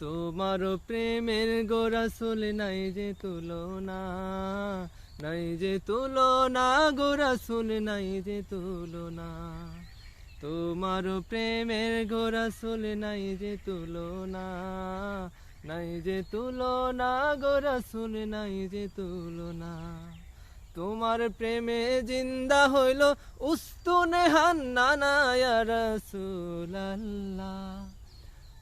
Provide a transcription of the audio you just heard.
তোমার প্রেমের গোরাসুল নাই যে তুলনা, নাই যে তুলনা গোরাসুল নাই যে তুলনা। তোমার প্রেমের গোরাসুল নাই যে তুলনা, নাই যে তুলনা গোরাসুল নাই যে তুলনা। তোমার প্রেমে জিন্দা হইল উস্তুনে হান্না আল্লাহ